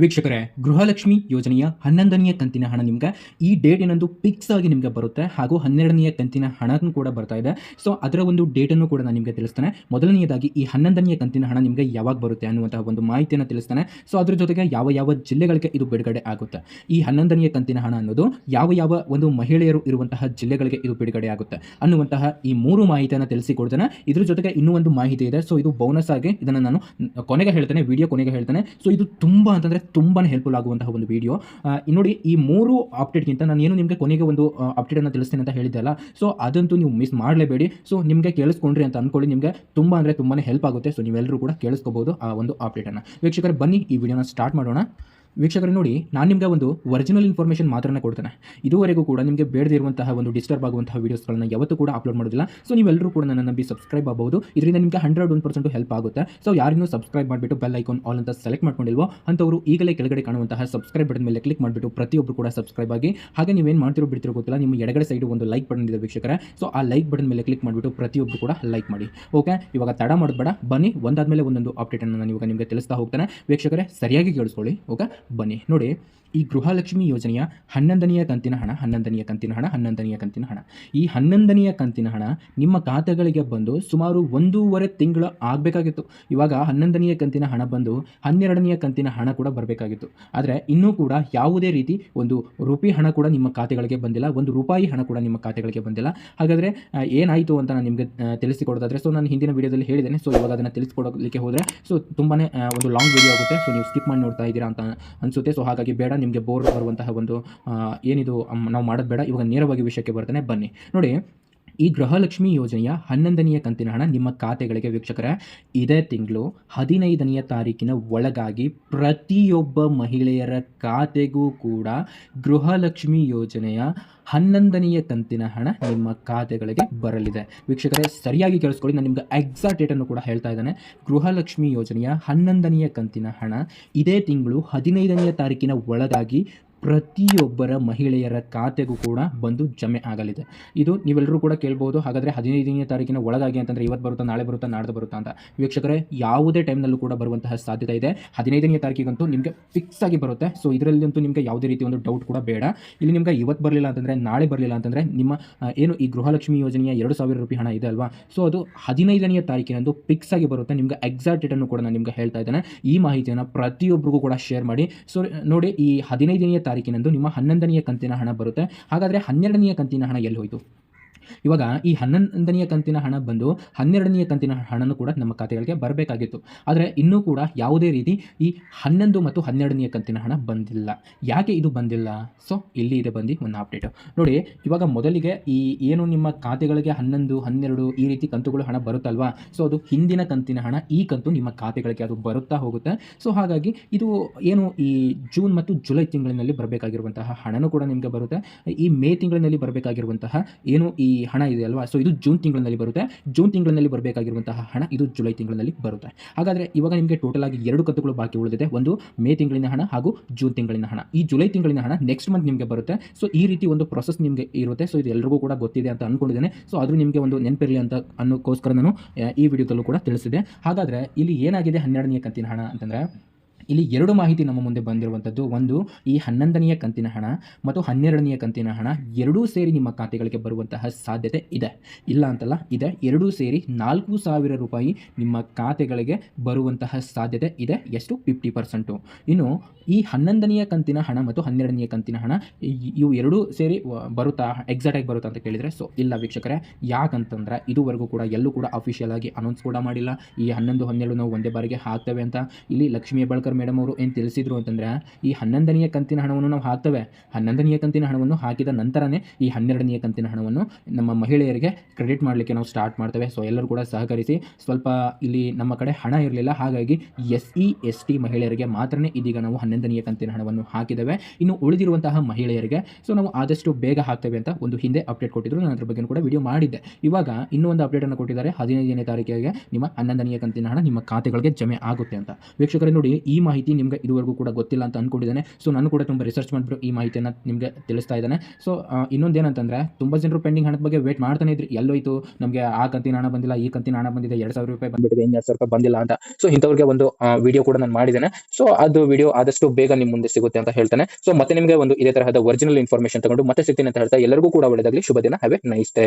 ವೀಕ್ಷಕರೇ, ಗೃಹಲಕ್ಷ್ಮಿ ಯೋಜನೆಯ ಹನ್ನೊಂದನೆಯ ಕಂತಿನ ಹಣ ನಿಮ್ಗೆ ಈ ಡೇಟ್ ಏನೊಂದು ಫಿಕ್ಸ್ ಆಗಿ ನಿಮಗೆ ಬರುತ್ತೆ ಹಾಗೂ ಹನ್ನೆರಡನೆಯ ಕಂತಿನ ಹಣನೂ ಕೂಡ ಬರ್ತಾ ಇದೆ. ಸೊ ಅದರ ಒಂದು ಡೇಟನ್ನು ಕೂಡ ನಾನು ನಿಮಗೆ ತಿಳಿಸ್ತೇನೆ. ಮೊದಲನೆಯದಾಗಿ ಈ ಹನ್ನೊಂದನೆಯ ಕಂತಿನ ಹಣ ನಿಮಗೆ ಯಾವಾಗ ಬರುತ್ತೆ ಅನ್ನುವಂತಹ ಒಂದು ಮಾಹಿತಿಯನ್ನು ತಿಳಿಸ್ತಾನೆ. ಸೊ ಅದ್ರ ಜೊತೆಗೆ ಯಾವ ಯಾವ ಜಿಲ್ಲೆಗಳಿಗೆ ಇದು ಬಿಡುಗಡೆ ಆಗುತ್ತೆ? ಈ ಹನ್ನೊಂದನೆಯ ಕಂತಿನ ಹಣ ಅನ್ನೋದು ಯಾವ ಯಾವ ಒಂದು ಮಹಿಳೆಯರು ಇರುವಂತಹ ಜಿಲ್ಲೆಗಳಿಗೆ ಇದು ಬಿಡುಗಡೆ ಆಗುತ್ತೆ ಅನ್ನುವಂತಹ ಈ ಮೂರು ಮಾಹಿತಿಯನ್ನು ತಿಳಿಸಿಕೊಡ್ತೇನೆ. ಇದ್ರ ಜೊತೆಗೆ ಇನ್ನೂ ಒಂದು ಮಾಹಿತಿ ಇದೆ. ಸೊ ಇದು ಬೋನಸ್ ಆಗಿ ಇದನ್ನು ನಾನು ಕೊನೆಗೆ ಹೇಳ್ತೇನೆ ವಿಡಿಯೋ ಕೊನೆಗೆ ಹೇಳ್ತೇನೆ. ಸೊ ಇದು ತುಂಬ ಅಂತಂದರೆ ತುಂಬಾ ಹೆಲ್ಪ್ಫುಲ್ ಆಗುವಂತಹ ಒಂದು ವಿಡಿಯೋ ನೋಡಿ, ಈ ಮೂರು ಅಪ್ಡೇಟ್ಗಿಂತ ನಾನು ಏನು ನಿಮಗೆ ಕೊನೆಗೆ ಒಂದು ಅಪ್ಡೇಟನ್ನು ತಿಳಿಸ್ತೇನೆ ಅಂತ ಹೇಳಿದ್ದೆ ಅಲ್ಲ? ಸೊ ಅದಂತೂ ನೀವು ಮಿಸ್ ಮಾಡಲೇಬೇಡಿ. ಸೊ ನಿಮಗೆ ಕೇಳಿಸ್ಕೊಂಡ್ರಿ ಅಂತ ಅಂದ್ಕೊಳ್ಳಿ ನಿಮಗೆ ತುಂಬ ಅಂದರೆ ತುಂಬಾ ಹೆಲ್ಪ್ ಆಗುತ್ತೆ. ಸೊ ನೀವೆಲ್ಲರೂ ಕೂಡ ಕೇಳಿಸ್ಕೋಬಹುದು ಆ ಒಂದು ಅಪ್ಡೇಟನ್ನು ವೀಕ್ಷಕರೇ, ಬನ್ನಿ, ಈ ವಿಡಿಯೋನ ಸ್ಟಾರ್ಟ್ ಮಾಡೋಣ. ವೀಕ್ಷಕರೇ ನೋಡಿ, ನಾನು ನಿಮಗೆ ಒಂದು ಒರಿಜಿನಲ್ ಇನ್ಫಾರ್ಮೇಷನ್ ಮಾತ್ರನೇ ಕೊಡ್ತೇನೆ. ಇದುವರೆಗೂ ಕೂಡ ನಿಮಗೆ ಬೇಡದಿರುವಂತಹ ಒಂದು ಡಿಸ್ಟರ್ಬ್ ಆಗುವಂತಹ ವೀಡಿಯೋಸ್ಗಳನ್ನ ಯಾವತ್ತೂ ಕೂಡ ಅಪ್ಲೋಡ್ ಮಾಡೋದಿಲ್ಲ. ಸೊ ನೀವೆಲ್ಲರೂ ಕೂಡ ನನ್ನ ನಂಬಿ ಸಬ್ಸ್ಕ್ರೈಬ್ ಆಗಬಹುದು. ಇದರಿಂದ ನಿಮಗೆ ಹಂಡ್ರೆಡ್ ಒನ್ ಪರ್ಸೆಂಟ್ ಹೆಲ್ಪ್ ಆಗುತ್ತೆ. ಸೊ ಯಾರಿಗೂ ಸಬ್ಸ್ಕ್ರೈಬ್ ಮಾಡಿಬಿಟ್ಟು ಬೆಲ್ ಐಕಾನ್ ಆಲ್ ಅಂತ ಸೆಲೆಕ್ಟ್ ಮಾಡ್ಕೊಂಡಿಲ್ವೋ ಅಂತವರು ಈಗಲೇ ಕೆಳಗಡೆ ಕಾಣುವಂತಹ ಸಬ್ಸ್ಕ್ರೈಬ್ ಬಟನ್ ಮೇಲೆ ಕ್ಲಿಕ್ ಮಾಡಿಬಿಟ್ಟು ಪ್ರತಿಯೊಬ್ಬರು ಕೂಡ ಸಬ್ಸ್ಕ್ರೈಬ್ ಆಗಿ, ಹಾಗೆ ನೀವೇನು ಮಾಡ್ತಿರೋ ಬಿಡ್ತಿರೋ ಗೊತ್ತಿಲ್ಲ, ನಿಮ್ಮ ಎಡಗಡೆ ಸೈಡ್ ಒಂದು ಲೈಕ್ ಬಟನ್ ಇದೆ ವೀಕ್ಷಕರೇ. ಸೊ ಆ ಲೈಕ್ ಬಟನ್ ಮೇಲೆ ಕ್ಲಿಕ್ ಮಾಡಿಬಿಟ್ಟು ಪ್ರತಿಯೊಬ್ಬರು ಕೂಡ ಲೈಕ್ ಮಾಡಿ. ಓಕೆ ಇವಾಗ ತಡ ಮಾಡಬೇಡ ಬನ್ನಿ, ಒಂದಾದ್ಮೇಲೆ ಒಂದೊಂದು ಅಪ್ಡೇಟನ್ನು ನಾನು ಇವಾಗ ನಿಮಗೆ ತಿಳಿಸ್ತಾ ಹೋಗ್ತಾನೆ. ವೀಕ್ಷಕರೇ, ಸರಿಯಾಗಿ ಕೇಳಿಸ್ಕೊಳ್ಳಿ. ಓಕೆ ಬನ್ನಿ. ನೋಡಿ ಈ ಗೃಹಲಕ್ಷ್ಮಿ ಯೋಜನೆಯ ಹನ್ನೊಂದನೆಯ ಕಂತಿನ ಹಣ, ಹನ್ನೊಂದನೆಯ ಕಂತಿನ ಹಣ, ಹನ್ನೊಂದನೆಯ ಕಂತಿನ ಹಣ. ಈ ಹನ್ನೊಂದನೆಯ ಕಂತಿನ ಹಣ ನಿಮ್ಮ ಖಾತೆಗಳಿಗೆ ಬಂದು ಸುಮಾರು ಒಂದೂವರೆ ತಿಂಗಳು ಆಗಬೇಕಾಗಿತ್ತು. ಇವಾಗ ಹನ್ನೊಂದನೆಯ ಕಂತಿನ ಹಣ ಬಂದು ಹನ್ನೆರಡನೆಯ ಕಂತಿನ ಹಣ ಕೂಡ ಬರಬೇಕಾಗಿತ್ತು. ಆದರೆ ಇನ್ನೂ ಕೂಡ ಯಾವುದೇ ರೀತಿ ಒಂದು ರೂಪಿ ಹಣ ಕೂಡ ನಿಮ್ಮ ಖಾತೆಗಳಿಗೆ ಬಂದಿಲ್ಲ, ಒಂದು ರೂಪಾಯಿ ಹಣ ಕೂಡ ನಿಮ್ಮ ಖಾತೆಗಳಿಗೆ ಬಂದಿಲ್ಲ. ಹಾಗಾದರೆ ಏನಾಯಿತು ಅಂತ ನಾನು ನಿಮಗೆ ತಿಳಿಸಿಕೊಡೋದಾದರೆ, ಸೊ ನಾನು ಹಿಂದಿನ ವೀಡಿಯೋದಲ್ಲಿ ಹೇಳಿದ್ದೇನೆ. ಸೊ ಇವಾಗ ಅದನ್ನು ತಿಳಿಸ್ಕೊಡಲಿಕ್ಕೆ ಹೋದರೆ, ಸೊ ತುಂಬಾ ಒಂದು ಲಾಂಗ್ ವೀಡಿಯೋ ಆಗುತ್ತೆ. ಸೊ ನೀವು ಸ್ಕಿಪ್ ಮಾಡಿ ನೋಡ್ತಾ ಇದ್ದೀರಾ ಅಂತ ಅನಿಸುತ್ತೆ. ಸೊ ಹಾಗಾಗಿ ಬೇಡ ನಿಮಗೆ ಬೋರ್ ಬರುವಂತಹ ಒಂದು ಏನಿದು ನಾವು ಮಾಡೋದು ಬೇಡ ಇವಾಗ ನೇರವಾಗಿ ವಿಷಯಕ್ಕೆ ಬರ್ತಾನೆ ಬನ್ನಿ. ನೋಡಿ ಈ ಗೃಹಲಕ್ಷ್ಮಿ ಯೋಜನೆಯ ಹನ್ನೊಂದನೆಯ ಕಂತಿನ ಹಣ ನಿಮ್ಮ ಖಾತೆಗಳಿಗೆ ವೀಕ್ಷಕರ. ಇದೇ ತಿಂಗಳು ಹದಿನೈದನೆಯ ತಾರೀಕಿನ ಒಳಗಾಗಿ ಪ್ರತಿಯೊಬ್ಬ ಮಹಿಳೆಯರ ಖಾತೆಗೂ ಕೂಡ ಗೃಹಲಕ್ಷ್ಮಿ ಯೋಜನೆಯ ಹನ್ನೊಂದನೆಯ ಕಂತಿನ ಹಣ ನಿಮ್ಮ ಖಾತೆಗಳಿಗೆ ಬರಲಿದೆ. ವೀಕ್ಷಕರೇ, ಸರಿಯಾಗಿ ಕೇಳಿಸ್ಕೊಳ್ಳಿ. ನಾನು ನಿಮ್ಗೆ ಎಕ್ಸಾಕ್ಟ್ ಡೇಟನ್ನು ಕೂಡ ಹೇಳ್ತಾ ಇದ್ದಾನೆ. ಗೃಹಲಕ್ಷ್ಮಿ ಯೋಜನೆಯ ಹನ್ನೊಂದನೆಯ ಕಂತಿನ ಹಣ ಇದೇ ತಿಂಗಳು ಹದಿನೈದನೆಯ ತಾರೀಕಿನ ಒಳಗಾಗಿ ಪ್ರತಿಯೊಬ್ಬರ ಮಹಿಳೆಯರ ಖಾತೆಗೂ ಕೂಡ ಬಂದು ಜಮೆ ಆಗಲಿದೆ. ಇದು ನೀವೆಲ್ಲರೂ ಕೂಡ ಕೇಳ್ಬೋದು. ಹಾಗಾದರೆ ಹದಿನೈದನೇ ತಾರೀಕಿನ ಒಳಗಾಗಿ ಅಂತಂದರೆ ಇವತ್ತು ಬರುತ್ತಾ, ನಾಳೆ ಬರುತ್ತಾ, ನಾಡ್ದು ಬರುತ್ತಾ ಅಂತ. ವೀಕ್ಷಕರೇ, ಯಾವುದೇ ಟೈಮ್ನಲ್ಲೂ ಕೂಡ ಬರುವಂತಹ ಸಾಧ್ಯತೆ ಇದೆ. ಹದಿನೈದನೇ ತಾರೀಕಿಗಂತೂ ನಿಮಗೆ ಫಿಕ್ಸ್ ಆಗಿ ಬರುತ್ತೆ. ಸೊ ಇದರಲ್ಲಂತೂ ನಿಮಗೆ ಯಾವುದೇ ರೀತಿ ಒಂದು ಡೌಟ್ ಕೂಡ ಬೇಡ. ಇಲ್ಲಿ ನಿಮಗೆ ಇವತ್ತು ಬರಲಿಲ್ಲ ಅಂತಂದರೆ, ನಾಳೆ ಬರಲಿಲ್ಲ ಅಂತಂದರೆ, ನಿಮ್ಮ ಏನು ಈ ಗೃಹಲಕ್ಷ್ಮಿ ಯೋಜನೆಯ ಎರಡು ರೂಪಾಯಿ ಹಣ ಇದೆ ಅಲ್ವಾ? ಸೊ ಅದು ಹದಿನೈದನೆಯ ತಾರೀಕಿನಂದು ಫಿಕ್ಸ್ ಆಗಿ ಬರುತ್ತೆ. ನಿಮಗೆ ಎಕ್ಸಾಕ್ಟ್ ಡೇಟನ್ನು ಕೂಡ ನಾನು ನಿಮಗೆ ಹೇಳ್ತಾ ಇದ್ದೇನೆ. ಈ ಮಾಹಿತಿಯನ್ನು ಪ್ರತಿಯೊಬ್ಬರಿಗೂ ಕೂಡ ಶೇರ್ ಮಾಡಿ. ಸೊ ನೋಡಿ, ಈ ಹದಿನೈದನೆಯ ತಾರೀಕಿನಂದು ನಿಮ್ಮ ಹನ್ನೊಂದನೆಯ ಕಂತಿನ ಹಣ ಬರುತ್ತೆ. ಹಾಗಾದರೆ ಹನ್ನೆರಡನೆಯ ಕಂತಿನ ಹಣ ಎಲ್ಲಿ ಹೋಯಿತು? ಇವಾಗ ಈ ಹನ್ನೊಂದನೆಯ ಕಂತಿನ ಹಣ ಬಂದು ಹನ್ನೆರಡನೆಯ ಕಂತಿನ ಹಣನೂ ಕೂಡ ನಮ್ಮ ಖಾತೆಗಳಿಗೆ ಬರಬೇಕಾಗಿತ್ತು. ಆದರೆ ಇನ್ನೂ ಕೂಡ ಯಾವುದೇ ರೀತಿ ಈ ಹನ್ನೊಂದು ಮತ್ತು ಹನ್ನೆರಡನೆಯ ಕಂತಿನ ಹಣ ಬಂದಿಲ್ಲ. ಯಾಕೆ ಇದು ಬಂದಿಲ್ಲ? ಸೊ ಇಲ್ಲಿ ಇದೆ ಬಂದು ಒಂದು ಅಪ್ಡೇಟು ನೋಡಿ, ಇವಾಗ ಮೊದಲಿಗೆ ಈ ಏನು ನಿಮ್ಮ ಖಾತೆಗಳಿಗೆ ಹನ್ನೊಂದು, ಹನ್ನೆರಡು ಈ ರೀತಿ ಕಂತುಗಳು ಹಣ ಬರುತ್ತಲ್ವಾ? ಸೊ ಅದು ಹಿಂದಿನ ಕಂತಿನ ಹಣ, ಈ ಕಂತು ನಿಮ್ಮ ಖಾತೆಗಳಿಗೆ ಅದು ಬರುತ್ತಾ ಹೋಗುತ್ತೆ. ಸೊ ಹಾಗಾಗಿ ಇದು ಏನು ಈ ಜೂನ್ ಮತ್ತು ಜುಲೈ ತಿಂಗಳಿನಲ್ಲಿ ಬರಬೇಕಾಗಿರುವಂತಹ ಹಣನೂ ಕೂಡ ನಿಮಗೆ ಬರುತ್ತೆ. ಈ ಮೇ ತಿಂಗಳಿನಲ್ಲಿ ಬರಬೇಕಾಗಿರುವಂತಹ ಏನು ಈ ಹಣ ಇದೆ ಅಲ್ವಾ? ಸೊ ಇದು ಜೂನ್ ತಿಂಗಳಲ್ಲಿ ಬರುತ್ತೆ. ಜೂನ್ ತಿಂಗಳಲ್ಲಿ ಬರಬೇಕಾಗಿರುವಂತಹ ಹಣ ಇದು ಜುಲೈ ತಿಂಗಳಲ್ಲಿ ಬರುತ್ತೆ. ಹಾಗಾದರೆ ಇವಾಗ ನಿಮಗೆ ಟೋಟಲ್ ಆಗಿ ಎರಡು ಕಂತುಗಳು ಬಾಕಿ ಉಳಿದಿದೆ. ಒಂದು, ಮೇ ತಿಂಗಳಿನ ಹಣ ಹಾಗೂ ಜೂನ್ ತಿಂಗಳಿನ ಹಣ. ಈ ಜುಲೈ ತಿಂಗಳಿನ ಹಣ ನೆಕ್ಸ್ಟ್ ಮಂತ್ ನಿಮಗೆ ಬರುತ್ತೆ. ಸೊ ಈ ರೀತಿ ಒಂದು ಪ್ರೊಸೆಸ್ ನಿಮಗೆ ಇರುತ್ತೆ. ಸೊ ಇದು ಎಲ್ರಿಗೂ ಕೂಡ ಗೊತ್ತಿದೆ ಅಂತ ಅಂದ್ಕೊಂಡಿದ್ದೇನೆ ಸೊ ಅದು ನಿಮಗೆ ಒಂದು ನೆನಪಿರಲಿ ಅಂತ ಅನ್ನೋಕ್ಕೋಸ್ಕರ ನಾನು ಈ ವಿಡಿಯೋದಲ್ಲೂ ಕೂಡ ತಿಳಿಸಿದೆ. ಹಾಗಾದರೆ ಇಲ್ಲಿ ಏನಾಗಿದೆ ಹನ್ನೆರಡನೇ ಕಂತಿನ ಹಣ ಅಂತಂದರೆ ಇಲ್ಲಿ ಎರಡು ಮಾಹಿತಿ ನಮ್ಮ ಮುಂದೆ ಬಂದಿರುವಂಥದ್ದು. ಒಂದು, ಈ ಹನ್ನೊಂದನೆಯ ಕಂತಿನ ಹಣ ಮತ್ತು ಹನ್ನೆರಡನೆಯ ಕಂತಿನ ಹಣ ಎರಡೂ ಸೇರಿ ನಿಮ್ಮ ಖಾತೆಗಳಿಗೆ ಬರುವಂತಹ ಸಾಧ್ಯತೆ ಇದೆ. ಇಲ್ಲ ಅಂತಲ್ಲ, ಇದೆ. ಎರಡೂ ಸೇರಿ ನಾಲ್ಕು ಸಾವಿರ ರೂಪಾಯಿ ನಿಮ್ಮ ಖಾತೆಗಳಿಗೆ ಬರುವಂತಹ ಸಾಧ್ಯತೆ ಇದೆ. ಎಷ್ಟು? ಫಿಫ್ಟಿ ಪರ್ಸೆಂಟು ಇನ್ನು, ಈ ಹನ್ನೊಂದನೆಯ ಕಂತಿನ ಹಣ ಮತ್ತು ಹನ್ನೆರಡನೆಯ ಕಂತಿನ ಹಣ ಇವು ಎರಡೂ ಸೇರಿ ಬರುತ್ತಾ ಎಕ್ಸಾಕ್ಟಾಗಿ ಬರುತ್ತಾ ಅಂತ ಕೇಳಿದರೆ ಸೊ ಇಲ್ಲ ವೀಕ್ಷಕರೇ. ಯಾಕಂತಂದ್ರೆ, ಇದುವರೆಗೂ ಕೂಡ ಎಲ್ಲೂ ಕೂಡ ಅಫಿಷಿಯಲ್ ಆಗಿ ಅನೌನ್ಸ್ ಕೂಡ ಮಾಡಿಲ್ಲ. ಈ ಹನ್ನೊಂದು ಹನ್ನೆರಡು ನಾವು ಒಂದೇ ಬಾರಿಗೆ ಹಾಕ್ತೇವೆ ಅಂತ. ಇಲ್ಲಿ ಲಕ್ಷ್ಮೀ ಮೇಡಮ್ ಅವರು ಏನು ತಿಳಿಸಿದ್ರು ಅಂತಂದರೆ, ಈ ಹನ್ನೊಂದನೆಯ ಕಂತಿನ ಹಣವನ್ನು ನಾವು ಹಾಕ್ತೇವೆ. ಹನ್ನೊಂದನೆಯ ಕಂತಿನ ಹಣವನ್ನು ಹಾಕಿದ ನಂತರನೇ ಈ ಹನ್ನೆರಡನೆಯ ಕಂತಿನ ಹಣವನ್ನು ನಮ್ಮ ಮಹಿಳೆಯರಿಗೆ ಕ್ರೆಡಿಟ್ ಮಾಡಲಿಕ್ಕೆ ನಾವು ಸ್ಟಾರ್ಟ್ ಮಾಡ್ತೇವೆ. ಸೊ ಎಲ್ಲರೂ ಕೂಡ ಸಹಕರಿಸಿ, ಸ್ವಲ್ಪ ಇಲ್ಲಿ ನಮ್ಮ ಕಡೆ ಹಣ ಇರಲಿಲ್ಲ. ಹಾಗಾಗಿ ಎಸ್ ಇ, ಎಸ್ ಟಿ ಮಹಿಳೆಯರಿಗೆ ಮಾತ್ರನೇ ಇದೀಗ ನಾವು ಹನ್ನೊಂದನೆಯ ಕಂತಿನ ಹಣವನ್ನು ಹಾಕಿದ್ದೇವೆ. ಇನ್ನು ಉಳಿದಿರುವಂತಹ ಮಹಿಳೆಯರಿಗೆ ಸೊ ನಾವು ಆದಷ್ಟು ಬೇಗ ಹಾಕ್ತೇವೆ ಅಂತ ಒಂದು ಹಿಂದೆ ಅಪ್ಡೇಟ್ ಕೊಟ್ಟಿದ್ರು. ನಾನು ಅದ್ರ ಬಗ್ಗೆ ಕೂಡ ವಿಡಿಯೋ ಮಾಡಿದ್ದೆ. ಇವಾಗ ಇನ್ನೂ ಒಂದು ಅಪ್ಡೇಟನ್ನು ಕೊಟ್ಟಿದ್ದಾರೆ. ಹದಿನೈದನೇ ತಾರೀಕಿಗೆ ನಿಮ್ಮ ಹನ್ನೊಂದನೆಯ ಕಂತಿನ ಹಣ ನಿಮ್ಮ ಖಾತೆಗಳಿಗೆ ಜಮೆ ಆಗುತ್ತೆ ಅಂತ. ವೀಕ್ಷಕರೇ ನೋಡಿ, ಈ ಮಾಹಿತಿ ನಿಮಗೆ ಇದುವರೆಗೂ ಕೂಡ ಗೊತ್ತಿಲ್ಲ ಅಂತ ಅಂದ್ಕೊಂಡಿದ್ದಾನೆ ಸೊ ನಾನು ಕೂಡ ತುಂಬ ರಿಸರ್ಚ್ ಮಾಡಿಬಿಟ್ಟು ಈ ಮಾಹಿತಿಯನ್ನು ನಿಮಗೆ ತಿಳಿಸ್ತಾ ಇದ್ದಾನೆ. ಸೊ ಇನ್ನೊಂದೇನಂತಂದರೆ, ತುಂಬ ಜನರು ಪೆಂಡಿಂಗ್ ಹಣದ ಬಗ್ಗೆ ವೇಟ್ ಮಾಡ್ತಾನೆ ಇದ್ರಿ. ಎಲ್ಲೋಯ್ತು. ನಮಗೆ ಆ ಕಂತಿನ ಹಣ ಬಂದಿಲ್ಲ, ಈ ಕಂತಿನ ಹಣ ಬಂದಿದೆ, ಎರಡು ಸಾವಿರ ರೂಪಾಯಿ ಬಂದ್ಬಿಟ್ಟಿದೆ ಇನ್ನು ಸಾವಿರ ರೂಪಾಯಿ ಬಂದಿಲ್ಲ ಅಂತ. ಸೊ ಇಂಥವ್ರಿಗೆ ಒಂದು ವಿಡಿಯೋ ಕೂಡ ನಾನು ಮಾಡಿದ್ದೇನೆ. ಸೊ ಅದು ವಿಡಿಯೋ ಆದಷ್ಟು ಬೇಗ ನಿಮ್ಮ ಮುಂದೆ ಸಿಗುತ್ತೆ ಅಂತ ಹೇಳ್ತಾನೆ. ಸೊ ಮತ್ತೆ ನಿಮಗೆ ಒಂದು ಇದೇ ತರಹದ ಒರಿಜಿನಲ್ ಇನ್ಫಾರ್ಮೇಷನ್ ತಗೊಂಡು ಮತ್ತೆ ಸಿಗ್ತೀನಿ ಅಂತ ಹೇಳ್ತಾ ಎಲ್ಲರಿಗೂ ಕೂಡ ಒಳ್ಳೆದಾಗಲಿ. ಶುಭ ದಿನ. Have nice day